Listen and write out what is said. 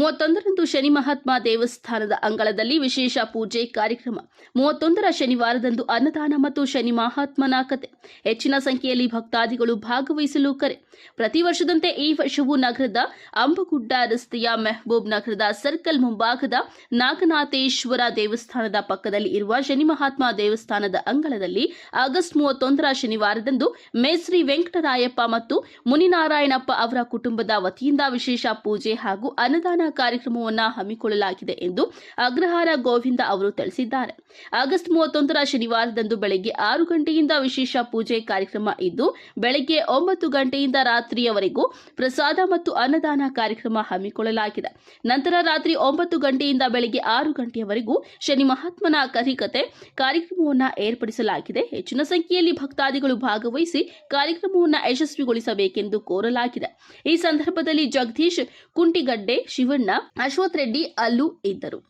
ಮೂವತ್ತೊಂದರಂದು ಶನಿ ಮಹಾತ್ಮ ದೇವಸ್ಥಾನದ ಅಂಗಳದಲ್ಲಿ ವಿಶೇಷ ಪೂಜೆ ಕಾರ್ಯಕ್ರಮ. ಮೂವತ್ತೊಂದರ ಶನಿವಾರದಂದು ಅನ್ನದಾನ ಮತ್ತು ಶನಿ ಮಹಾತ್ಮನ ಕತೆ. ಹೆಚ್ಚಿನ ಸಂಖ್ಯೆಯಲ್ಲಿ ಭಕ್ತಾದಿಗಳು ಭಾಗವಹಿಸಲು ಕರೆ. ಪ್ರತಿ ವರ್ಷದಂತೆ ಈ ವರ್ಷವೂ ನಗರದ ಅಂಬಗುಡ್ಡ ರಸ್ತೆಯ ಮೆಹಬೂಬ್ ನಗರದ ಸರ್ಕಲ್ ಮುಂಭಾಗದ ನಾಗನಾಥೇಶ್ವರ ದೇವಸ್ಥಾನದ ಪಕ್ಕದಲ್ಲಿ ಇರುವ ಶನಿ ಮಹಾತ್ಮ ದೇವಸ್ಥಾನದ ಅಂಗಳದಲ್ಲಿ ಆಗಸ್ಟ್ ಮೂವತ್ತೊಂದರ ಶನಿವಾರದಂದು ಮೇಸ್ರಿ ವೆಂಕಟರಾಯಪ್ಪ ಮತ್ತು ಮುನಿನಾರಾಯಣಪ್ಪ ಅವರ ಕುಟುಂಬದ ವತಿಯಿಂದ ವಿಶೇಷ ಪೂಜೆ ಹಾಗೂ ಅನ್ನದಾನ ಕಾರ್ಯಕ್ರಮವನ್ನು ಹಮ್ಮಿಕೊಳ್ಳಲಾಗಿದೆ ಎಂದು ಅಗ್ರಹಾರ ಗೋವಿಂದ ಅವರು ತಿಳಿಸಿದ್ದಾರೆ. ಆಗಸ್ಟ್ ಮೂವತ್ತೊಂದರ ಶನಿವಾರದಂದು ಬೆಳಗ್ಗೆ ಆರು ಗಂಟೆಯಿಂದ ವಿಶೇಷ ಪೂಜೆ ಕಾರ್ಯಕ್ರಮ ಇದ್ದು, ಬೆಳಗ್ಗೆ ಒಂಬತ್ತು ಗಂಟೆಯಿಂದ ರಾತ್ರಿಯವರೆಗೂ ಪ್ರಸಾದ ಮತ್ತು ಅನ್ನದಾನ ಕಾರ್ಯಕ್ರಮ ಹಮ್ಮಿಕೊಳ್ಳಲಾಗಿದೆ. ನಂತರ ರಾತ್ರಿ ಒಂಬತ್ತು ಗಂಟೆಯಿಂದ ಬೆಳಗ್ಗೆ ಆರು ಗಂಟೆಯವರೆಗೂ ಶನಿ ಮಹಾತ್ಮನ ಕರಿಕತೆ ಕಾರ್ಯಕ್ರಮವನ್ನು ಏರ್ಪಡಿಸಲಾಗಿದೆ. ಹೆಚ್ಚಿನ ಸಂಖ್ಯೆಯಲ್ಲಿ ಭಕ್ತಾದಿಗಳು ಭಾಗವಹಿಸಿ ಕಾರ್ಯಕ್ರಮವನ್ನು ಯಶಸ್ವಿಗೊಳಿಸಬೇಕೆಂದು ಕೋರಲಾಗಿದೆ. ಈ ಸಂದರ್ಭದಲ್ಲಿ ಜಗದೀಶ್ ಕುಂಟಿಗಡ್ಡೆ, ಶಿವಣ್ಣ ಅಶ್ವಥ್ ರೆಡ್ಡಿ ಅಲ್ಲೂ ಇದ್ದರು.